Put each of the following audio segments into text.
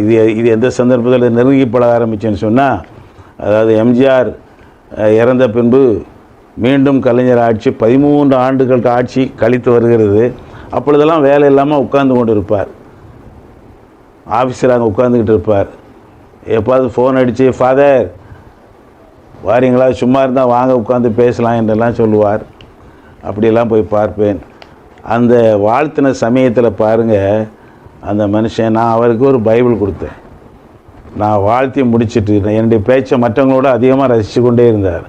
இது இது எந்த சந்தர்ப்பத்தில் நெருங்கி பழக ஆரம்பிச்சேன்னு சொன்னால் அதாவது எம்ஜிஆர் இறந்த பின்பு மீண்டும் கலைஞர் ஆட்சி பதிமூன்று ஆண்டுகளுக்கு ஆட்சி கழித்து வருகிறது. அப்பொழுதெல்லாம் வேலை இல்லாமல் உட்கார்ந்து கொண்டு இருப்பார் ஆஃபீஸில் அங்கே உட்காந்துக்கிட்டு இருப்பார். எப்பாவது ஃபோன் அடித்து ஃபாதர் வாரீங்களா? சும்மா இருந்தால் வாங்க உட்காந்து பேசலாம் என்றெல்லாம் சொல்லுவார். அப்படியெல்லாம் போய் பார்ப்பேன். அந்த வாழ்த்தின சமயத்தில் பாருங்கள் அந்த மனுஷன் நான் அவருக்கு ஒரு பைபிள் கொடுத்தேன். நான் வாழ்த்தி முடிச்சிட்டு இருந்தேன். என்னுடைய பேச்சை மற்றவங்களோட அதிகமாக ரசித்து கொண்டே இருந்தார்.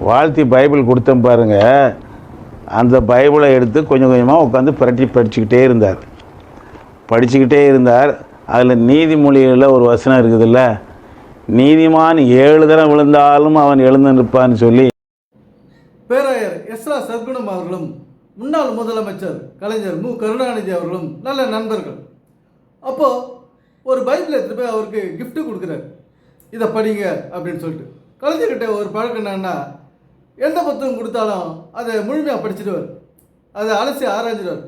வாழ்த்தி பைபிள் கொடுத்தேன் பாருங்கள் அந்த பைபிளை எடுத்து கொஞ்சம் கொஞ்சமாக உட்காந்து புரட்டி படிச்சுக்கிட்டே இருந்தார். படிச்சுக்கிட்டே இருந்தார். அதில் நீதிமொழிகளில் ஒரு வசனம் இருக்குதுல்ல நீதிமான் ஏழு தரம் விழுந்தாலும் அவன் எழுந்து நிற்பான்னு சொல்லி. பேராயர் எஸ்ரா சர்க்குணம் அவர்களும் முன்னாள் முதலமைச்சர் கலைஞர் மு. கருணாநிதி அவர்களும் நல்ல நண்பர்கள். அப்போ ஒரு பைபிள் எடுத்துகிட்டு போய் அவருக்கு கிஃப்ட்டு கொடுக்குறாரு. இதை படிங்க அப்படின்னு சொல்லிட்டு. கலைஞர்கிட்ட ஒரு பழக்கம் என்னன்னா எந்த புத்தகம் கொடுத்தாலும் அதை முழுமையாக படிச்சிடுவார். அதை அலசி ஆராய்ஞ்சிடுவார்.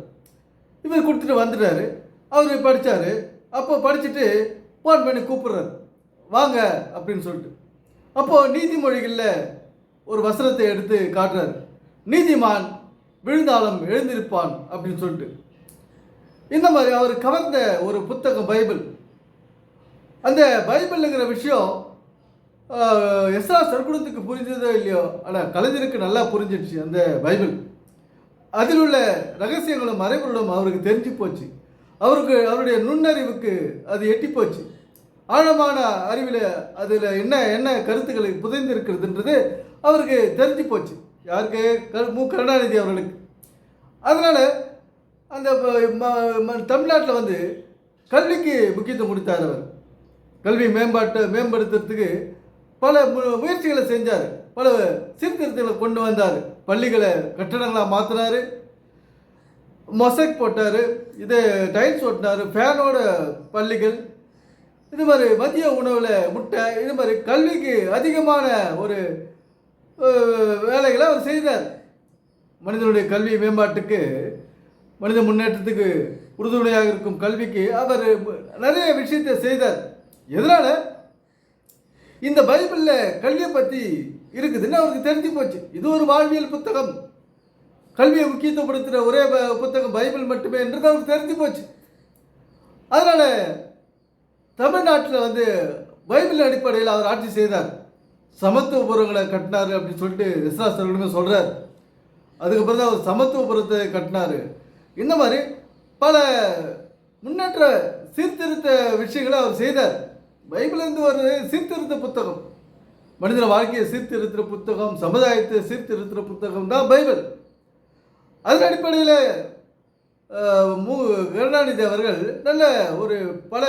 இவர் கொடுத்துட்டு வந்துட்டாரு. அவர் படித்தார் அப்போ படிச்சுட்டு ஃபோன் பண்ணி கூப்பிட்றாரு. வாங்க அப்படின்னு சொல்லிட்டு. அப்போது நீதிமொழிகளில் ஒரு வசனத்தை எடுத்து காட்டுறாரு. நீதிமான் விழுந்தாலும் எழுந்திருப்பான் அப்படின்னு சொல்லிட்டு. இந்த மாதிரி அவர் கவர்ந்த ஒரு புத்தகம் பைபிள். அந்த பைபிளுங்கிற விஷயம் எஸ்ரா சர்க்குணத்துக்கு புரிஞ்சதோ இல்லையோ ஆனால் கலைஞருக்கு நல்லா புரிஞ்சிடுச்சு அந்த பைபிள். அதில் உள்ள ரகசியங்களும் மறைபொருளும் அவருக்கு தெரிஞ்சு போச்சு. அவருக்கு அவருடைய நுண்ணறிவுக்கு அது எட்டி போச்சு. ஆழமான அறிவில் அதில் என்ன என்ன கருத்துக்களை புதைந்திருக்கிறதுன்றது அவருக்கு தெரிஞ்சு போச்சு. யாருக்கு? கரு- மு. கருணாநிதி அவர்களுக்கு. அதனால் அந்த தமிழ்நாட்டில் வந்து கல்விக்கு முக்கியத்துவம் கொடுத்தார் அவர். கல்வி மேம்பாட்டை மேம்படுத்துறதுக்கு பல முயற்சிகளை செஞ்சார். பல சீர்திருத்தங்களை கொண்டு வந்தார். பள்ளிகளை கட்டடங்களாக மாற்றினார் மொசைக் போட்டார். இது டைல்ஸ் ஓட்டினார். ஃபேனோட பள்ளிகள். இது மாதிரி மதிய உணவில் முட்டை. இது மாதிரி கல்விக்கு அதிகமான ஒரு வேலைகளை அவர் செய்தார். மனிதனுடைய கல்வி மேம்பாட்டுக்கு மனித முன்னேற்றத்துக்கு உறுதுணையாக இருக்கும் கல்விக்கு அவர் நிறைய விஷயத்தை செய்தார். எதனால்? இந்த பைபிளில் கல்வியை பற்றி இருக்குதுன்னு அவருக்கு தெரிஞ்சு போச்சு. இது ஒரு வாழ்வியல் புத்தகம். கல்வியை முக்கியத்துவப்படுத்துகிற ஒரே ப- புத்தகம் பைபிள் மட்டுமே என்றது அவருக்கு தெரிஞ்சு போச்சு. அதனால் தமிழ்நாட்டில் வந்து பைபிள் அடிப்படையில் அவர் ஆட்சி செய்தார். சமத்துவபுரங்களை கட்டினார் அப்படின்னு சொல்லிட்டு எஸ்ரா சொல்கிறார் அதுக்கப்புறம் தான் அவர் சமத்துவபுரத்தை கட்டினார். இந்த மாதிரி பல முன்னேற்ற சீர்திருத்த விஷயங்களை அவர் செய்தார். பைபிள்லேருந்து ஒரு சீர்திருத்த புத்தகம். மனிதன வாழ்க்கையை சீர்திருத்துற புத்தகம் சமுதாயத்தை சீர்திருத்துற புத்தகம் தான் பைபிள். அதன் அடிப்படையில் மு கருணாநிதி அவர்கள் நல்ல ஒரு பல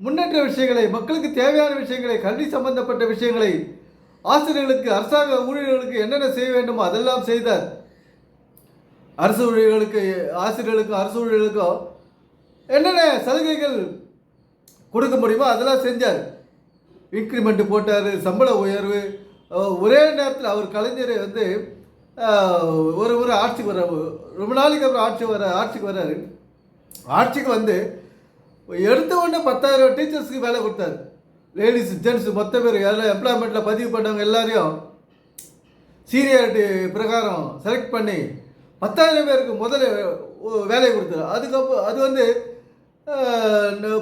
முன்னேற்ற விஷயங்களை மக்களுக்கு தேவையான விஷயங்களை கல்வி சம்பந்தப்பட்ட விஷயங்களை ஆசிரியர்களுக்கு அரசாங்க ஊழியர்களுக்கு என்னென்ன செய்ய வேண்டுமோ அதெல்லாம் செய்தார். அரசு ஊழியர்களுக்கு ஆசிரியர்களுக்கும் அரசு ஊழியர்களுக்கும் என்னென்ன சலுகைகள் கொடுக்க முடியுமோ அதெல்லாம் செஞ்சார். இன்க்ரிமெண்ட் போட்டார் சம்பள உயர்வு ஒரே நேரத்தில் அவர் கலைஞர் வந்து ஒரு ஒரு ஆட்சிக்கு வர ரொம்ப நாளைக்கு அப்புறம் ஆட்சி வர ஆட்சிக்கு வர்றாரு. ஆட்சிக்கு வந்து எடுத்த உடனே பத்தாயிரம் டீச்சர்ஸ்க்கு வேலை கொடுத்தாரு. லேடிஸ் ஜென்ட்ஸ் மொத்த பேர் எல்லாம் எம்ப்ளாய்மெண்ட்டில் பதிவு பண்ணவங்க எல்லாரையும் சீனியாரிட்டி பிரகாரம் செலக்ட் பண்ணி பத்தாயிரம் பேருக்கு முதல்ல வேலையை கொடுத்தது. அதுக்கப்புறம் அது வந்து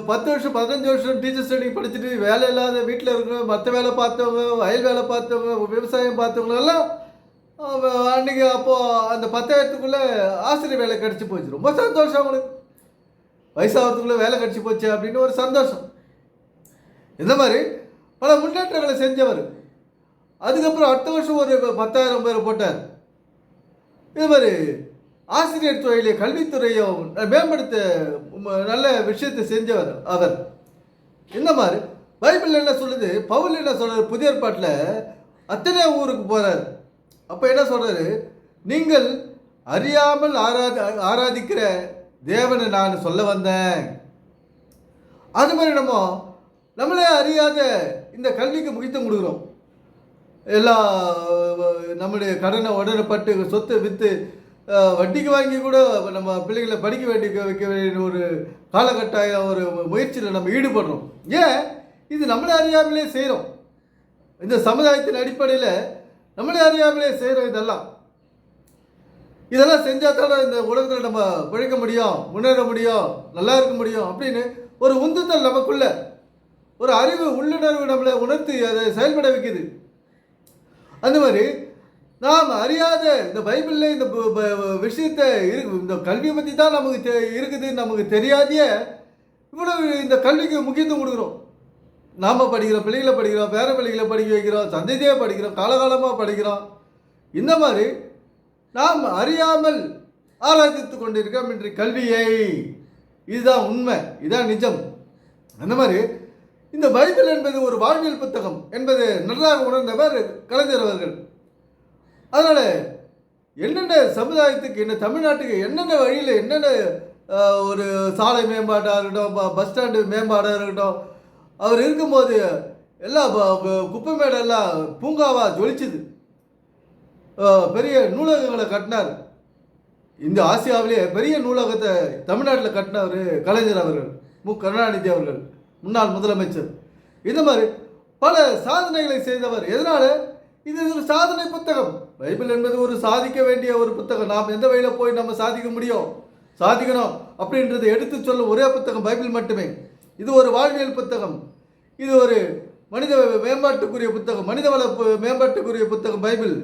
பத்து வருஷம் பதினஞ்சு வருஷம் டீச்சர் ஸ்டடி படிச்சுட்டு வேலை இல்லாத வீட்டில் இருக்கிறவங்க மற்ற வேலை பார்த்தவங்க வயல் வேலை பார்த்தவங்க விவசாயம் பார்த்தவங்களெல்லாம் அன்றைக்கி அப்போது அந்த பத்தாயிரத்துக்குள்ளே ஆசிரியர் வேலை கிடச்சி போச்சு. ரொம்ப சந்தோஷம் அவங்களுக்கு. வயசாகிறதுக்குள்ளே வேலை கிடச்சி போச்சு அப்படின்னு ஒரு சந்தோஷம். இந்த மாதிரி பல முன்னேற்றங்களை செஞ்சவர். அதுக்கப்புறம் அடுத்த வருஷம் ஒரு பத்தாயிரம் பேர் போட்டார். இது மாதிரி ஆசிரியர் துறையிலே கல்வித்துறையும் மேம்படுத்த நல்ல விஷயத்தை செஞ்சவர் அவர். இந்த மாதிரி? பைபிள் என்ன சொல்லுது? பவுல் என்ன சொல்கிறார் புதிய ஏற்பாட்டில் அத்தனை ஊருக்கு போகிறார் அப்போ என்ன சொல்கிறாரு நீங்கள் அறியாமல் ஆராதி ஆராதிக்கிற தேவனை நான் சொல்ல வந்தேன். அது மாதிரி நம்ம நம்மளே அறியாத இந்த கல்விக்கு முக்கியத்துவம் கொடுக்குறோம். எல்லா நம்முடைய கடனை உடனப்பட்டு சொத்து விற்று வட்டிக்கு வாங்கி கூட நம்ம பிள்ளைகளை படிக்க வேண்டிய வைக்க வேண்டிய ஒரு காலகட்டாய ஒரு முயற்சியில் நம்ம ஈடுபடுறோம். ஏன்? இது நம்மளே அறியாமலே செய்கிறோம் இந்த சமுதாயத்தின் அடிப்படையில் நம்மளே அறியாமலே செய்கிறோம் இதெல்லாம். இதெல்லாம் செஞ்சால் தானே இந்த உலகத்தில் நம்ம பிழைக்க முடியும் முன்னேற முடியும் நல்லா இருக்க முடியும் அப்படின்னு ஒரு உந்துதல் நமக்குள்ள ஒரு அறிவு உள்ளுணர்வு நம்மளை உணர்த்தி அதை செயல்பட வைக்குது. அந்த மாதிரி நாம் அறியாத இந்த பைபிளில் இந்த விஷயத்தை இந்த கல்வியை பற்றி தான் நமக்கு தெ இருக்குது நமக்கு தெரியாதையே இவ்வளவு இந்த கல்விக்கு முக்கியத்துவம் கொடுக்குறோம். நாம் படிக்கிறோம் பிள்ளைகளை படிக்கிறோம் பேர பிள்ளைகளை படிக்க வைக்கிறோம் சந்ததியாக படிக்கிறோம் காலகாலமாக படிக்கிறோம். இந்த மாதிரி நாம் அறியாமல் ஆராய்த்து கொண்டிருக்கிறோம் இன்று கல்வியை. இதுதான் உண்மை இதுதான் நிஜம். அந்த மாதிரி இந்த பைபிள் என்பது ஒரு வாழ்வியல் புத்தகம் என்பது நன்றாக உணர்ந்தவர் கலைஞர் அவர்கள். அதனால் என்னென்ன சமுதாயத்துக்கு என்ன தமிழ்நாட்டுக்கு என்னென்ன வழியில் என்னென்ன ஒரு சாலை மேம்பாடாக இருக்கட்டும் ப- பஸ் ஸ்டாண்டு மேம்பாடாக இருக்கட்டும் அவர் இருக்கும்போது எல்லா ப- ப- குப்பை மேடெல்லாம் பூங்காவாக ஜொலிச்சுது. பெரிய நூலகங்களை கட்டினார். இந்த ஆசியாவிலேயே பெரிய நூலகத்தை தமிழ்நாட்டில் கட்டினவர் கலைஞர் அவர்கள் மு. கருணாநிதி அவர்கள். முன்னாள் முதலமைச்சர். இந்த மாதிரி பல சாதனைகளை செய்தவர். எதனால? இது ஒரு சாதனை புத்தகம். பைபிள் என்பது ஒரு சாதிக்க வேண்டிய ஒரு புத்தகம். நாம் எந்த வழியில் போய் நம்ம சாதிக்க முடியும்? சாதிக்கணும் அப்படின்றதை எடுத்து சொல்லும் ஒரே புத்தகம் பைபிள் மட்டுமே. இது ஒரு வாழ்வியல் புத்தகம். இது ஒரு மனித மேம்பாட்டுக்குரிய புத்தகம். மனிதவள பு- மேம்பாட்டுக்குரிய புத்தகம் பைபிள்.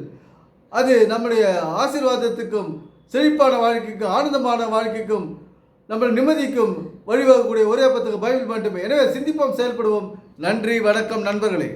அது நம்முடைய ஆசீர்வாதத்துக்கும் செழிப்பான வாழ்க்கைக்கும் ஆனந்தமான வாழ்க்கைக்கும் நம்ம நிம்மதிக்கும் வழிவகக்கூடிய ஒரே பத்துக்கு பைபிள் மட்டுமே. எனவே சிந்திப்போம் செயல்படுவோம். நன்றி வணக்கம் நண்பர்களே.